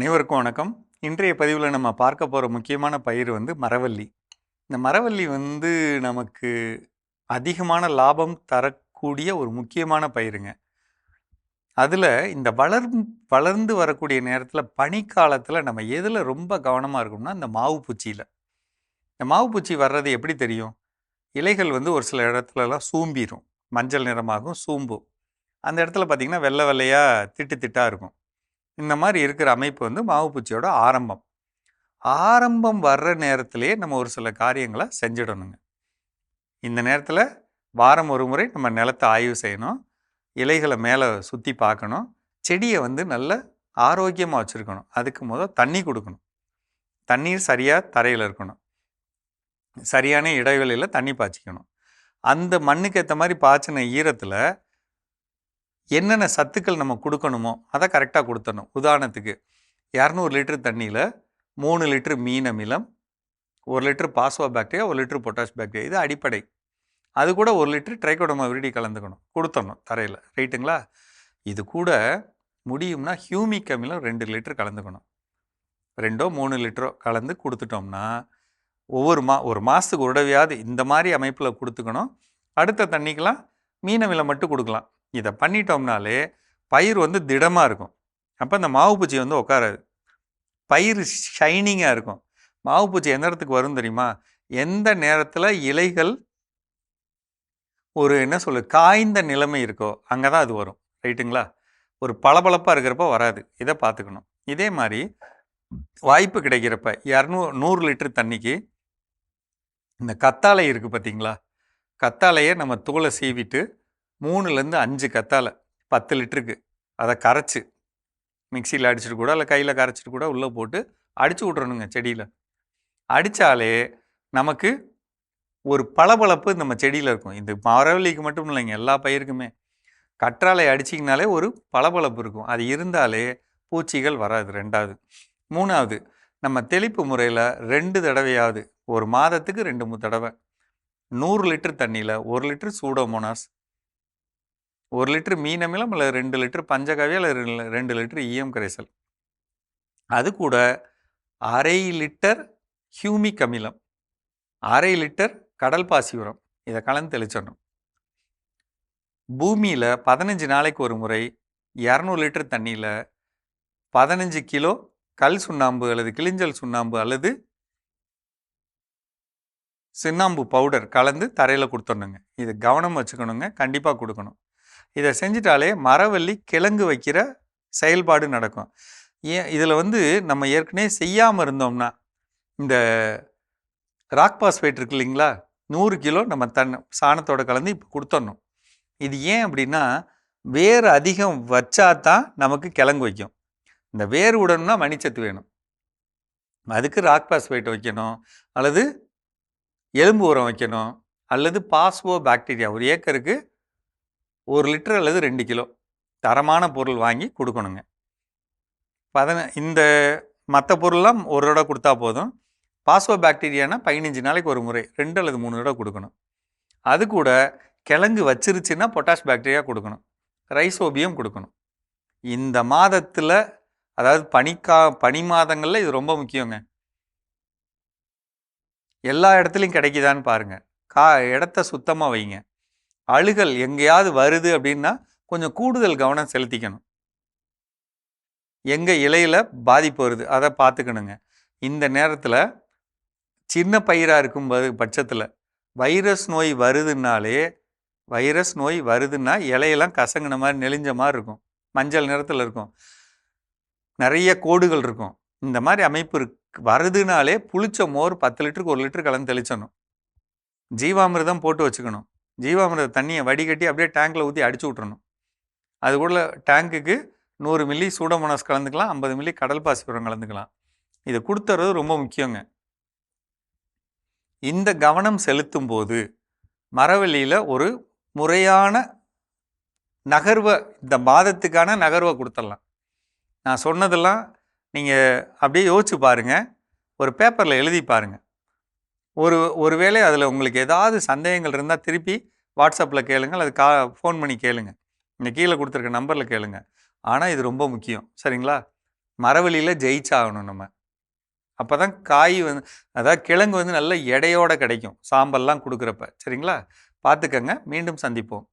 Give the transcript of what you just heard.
அனைவருக்கும் வணக்கம். இன்றைய பதிவில் நம்ம பார்க்க போகிற முக்கியமான பயிர் வந்து மரவள்ளி. இந்த மரவள்ளி வந்து நமக்கு அதிகமான லாபம் தரக்கூடிய ஒரு முக்கியமான பயிருங்க. அதில் இந்த வளர் வளர்ந்து வரக்கூடிய நேரத்தில் பனிக்காலத்தில் நம்ம எதில் ரொம்ப கவனமாக இருக்கணும்னா இந்த மாவு பூச்சியில். இந்த மாவு பூச்சி வர்றது எப்படி தெரியும்? இலைகள் வந்து ஒரு சில இடத்துலலாம் சூம்பிடும் மஞ்சள் நிறமாகும் சூம்பும். அந்த இடத்துல பார்த்திங்கன்னா வெள்ளை வெள்ளையாக திட்டு திட்டாக இருக்கும். இந்த மாதிரி இருக்கிற அமைப்பு வந்து மாவு பூச்சியோட ஆரம்பம். ஆரம்பம் வர்ற நேரத்திலேயே நம்ம ஒரு சில காரியங்களை செஞ்சிடணுங்க. இந்த நேரத்தில் வாரம் ஒரு முறை நம்ம நிலத்தை ஆய்வு செய்யணும். இலைகளை மேலே சுற்றி பார்க்கணும். செடியை வந்து நல்ல ஆரோக்கியமாக வச்சுருக்கணும். அதுக்கு முதல் தண்ணி கொடுக்கணும். தண்ணீர் சரியாக தரையில் இருக்கணும். சரியான இடைவெளியில் தண்ணி பாய்ச்சிக்கணும். அந்த மண்ணுக்கு ஏற்ற மாதிரி பாய்ச்சின ஈரத்தில் என்னென்ன சத்துக்கள் நம்ம கொடுக்கணுமோ அதை கரெக்டாக கொடுத்தணும் உதாரணத்துக்கு இரநூறு லிட்டர் தண்ணியில் மூணு லிட்டரு மீன் அமிலம் ஒரு லிட்டர் பாஸ்வா பாக்டீரியா ஒரு லிட்டர் பொட்டாஷ் பாக்டீரியா இது அடிப்படை. அது கூட ஒரு லிட்டர் ட்ரைகோடமா விரிடி கலந்துக்கணும். கொடுத்தணும் தரையில். ரைட்டுங்களா இது கூட முடியும்னா ஹியூமிக் அமிலம் ரெண்டு லிட்டர் கலந்துக்கணும். ரெண்டோ மூணு லிட்டரோ கலந்து கொடுத்துட்டோம்னா ஒவ்வொரு மா ஒரு மாதத்துக்கு உடவையாவது இந்த மாதிரி அமைப்பில் கொடுத்துக்கணும். அடுத்த தண்ணிக்கெலாம் மீன் அமிலம் மட்டும் கொடுக்கலாம். இதை பண்ணிட்டோம்னாலே பயிர் வந்து திடமாக இருக்கும். அப்போ இந்த மாவு பூச்சி வந்து உட்காராது. பயிர் ஷைனிங்காக இருக்கும். மாவு பூச்சி எந்த இடத்துக்கு வரும் தெரியுமா? எந்த நேரத்தில் இலைகள் ஒரு என்ன சொல்லு காய்ந்த நிலைமை இருக்கோ அங்கே தான் அது வரும். ரைட்டுங்களா? ஒரு பளபளப்பாக இருக்கிறப்ப வராது. இதை பார்த்துக்கணும் இதே மாதிரி வாய்ப்பு கிடைக்கிறப்ப இரநூ நூறு லிட்டர் தண்ணிக்கு இந்த கத்தாழை இருக்குது பார்த்தீங்களா கத்தாழையை நம்ம தூளை சீவிட்டு மூணுலேருந்து அஞ்சு கத்தாழை பத்து லிட்டருக்கு. அதை கரைச்சி மிக்சியில் அடிச்சுட்டு கூட இல்லை கையில் கரைச்சிட்டு கூட உள்ளே போட்டு அடித்து விட்றணுங்க செடியில். அடித்தாலே நமக்கு ஒரு பளபளப்பு நம்ம செடியில் இருக்கும். இந்த மரவள்ளிக்கு மட்டும் இல்லைங்க எல்லா பயிருக்குமே. கற்றாழை அடிச்சிங்கனாலே ஒரு பளபளப்பு இருக்கும். அது இருந்தாலே பூச்சிகள் வராது ரெண்டாவது. மூணாவது நம்ம தெளிப்பு முறையில் ரெண்டு தடவையாவது ஒரு மாதத்துக்கு ரெண்டு மூணு தடவை நூறு லிட்டர் தண்ணியில் ஒரு லிட்டர் சூடோமோனாஸ் ஒரு லிட்டர் மீன் அமிலம் இல்லை ரெண்டு லிட்டர் பஞ்சகாவியம் இல்லை ரெண்டு ரெண்டு லிட்டர் ஈயம் கரைசல். அது கூட அரை லிட்டர் ஹியூமிக் அமிலம் அரை லிட்டர் கடல் பாசி உரம் இதை கலந்து தெளிச்சிடணும். பூமியில் பதினஞ்சு நாளைக்கு ஒரு முறை இரநூறு லிட்டர் தண்ணியில் பதினஞ்சு கிலோ கல் சுண்ணாம்பு அல்லது கிளிஞ்சல் சுண்ணாம்பு அல்லது சுண்ணாம்பு பவுடர் கலந்து தரையில் கொடுத்துடணுங்க. இது கவனம் வச்சுக்கணுங்க. கண்டிப்பாக கொடுக்கணும். இதை செஞ்சிட்டாலே மரவள்ளி கிழங்கு வைக்கிற செயல்பாடு நடக்கும். ஏன் இதில் வந்து நம்ம ஏற்கனவே செய்யாமல் இருந்தோம்னா இந்த ராக் பாஸ்பேட் இருக்கு இல்லைங்களா? நூறு கிலோ நம்ம தன் சாணத்தோட கலந்து இப்போ கொடுத்துடணும் இது ஏன் அப்படின்னா வேர் அதிகம் வச்சா தான் நமக்கு கிழங்கு வைக்கும். இந்த வேர் விடணும்னா மணிச்சத்து வேணும். அதுக்கு ராக் பாஸ்பேட் வைக்கணும். அல்லது எலும்பு உரம் வைக்கணும். அல்லது பாஸ்போ பாக்டீரியா ஒரு ஏக்கருக்கு ஒரு லிட்டர் அல்லது ரெண்டு கிலோ தரமான பொருள் வாங்கி கொடுக்கணுங்க. பதின இந்த மற்ற பொருள்லாம் ஒரு தடவை கொடுத்தா போதும். பாசோ பாக்டீரியானா பதினஞ்சு நாளைக்கு ஒரு முறை ரெண்டு அல்லது மூணு தடவை கொடுக்கணும். அது கூட கிழங்கு வச்சிருச்சுன்னா பொட்டாஷ் பாக்டீரியா கொடுக்கணும். ரைசோபியம் கொடுக்கணும். இந்த மாதத்தில் அதாவது பனிக்கா பனி மாதங்களில் இது ரொம்ப முக்கியங்க. எல்லா இடத்துலையும் கிடைக்குதான்னு பாருங்கள் கா இடத்த சுத்தமாக வைங்க. அழுகல் எங்கேயாவது வருது அப்படின்னா கொஞ்சம் கூடுதல் கவனம் செலுத்திக்கணும். எங்கே இலையில் பாதிப்பு வருது அதை பார்த்துக்கணுங்க. இந்த நேரத்தில் சின்ன பயிராக இருக்கும் பட்சத்தில் வைரஸ் நோய் வருதுன்னாலே வைரஸ் நோய் வருதுன்னா இலையெல்லாம் கசங்கின மாதிரி நெளிஞ்ச மாதிரி இருக்கும். மஞ்சள் நிறத்தில் இருக்கும். நிறைய கோடுகள் இருக்கும். இந்த மாதிரி அமைப்பு இருக்கு வருதுனாலே புளிச்ச மோர் பத்து லிட்டருக்கு ஒரு லிட்டர் கலந்து தெளிச்சணும் ஜீவாமிர்தம் போட்டு வச்சுக்கணும். ஜீவாமிரத தண்ணியை வடிகட்டி அப்படியே டேங்க்கில் ஊற்றி அடிச்சு விட்றணும் அது கூட டேங்க்குக்கு நூறு மில்லி சூடமோனாஸ் கலந்துக்கலாம் ஐம்பது மில்லி கடல் பாசிபுரம் கலந்துக்கலாம். இதை கொடுத்துறது ரொம்ப முக்கியங்க. இந்த கவனம் செலுத்தும் போது மரவள்ளியில் ஒரு முறையான நகர்வை இந்த மாதத்துக்கான நகர்வை கொடுத்துடலாம். நான் சொன்னதெல்லாம் நீங்கள் அப்படியே யோசிச்சு பாருங்கள் ஒரு பேப்பரில் எழுதி பாருங்கள் ஒரு ஒரு வேளை அதில் உங்களுக்கு ஏதாவது சந்தேகங்கள் இருந்தால் திருப்பி வாட்ஸ்அப்பில் கேளுங்கள் அது கா ஃபோன் பண்ணி கேளுங்கள் இந்த கீழே கொடுத்துருக்க நம்பரில் கேளுங்க. ஆனால் இது ரொம்ப முக்கியம். சரிங்களா? மரவள்ளியில் ஜெயிச்சாகணும் நம்ம. அப்போ தான் காய் வந்து அதாவது கிழங்கு வந்து நல்ல எடையோட கிடைக்கும். சாம்பல்லாம் கொடுக்குறப்ப. சரிங்களா? பார்த்துக்கங்க. மீண்டும் சந்திப்போம்.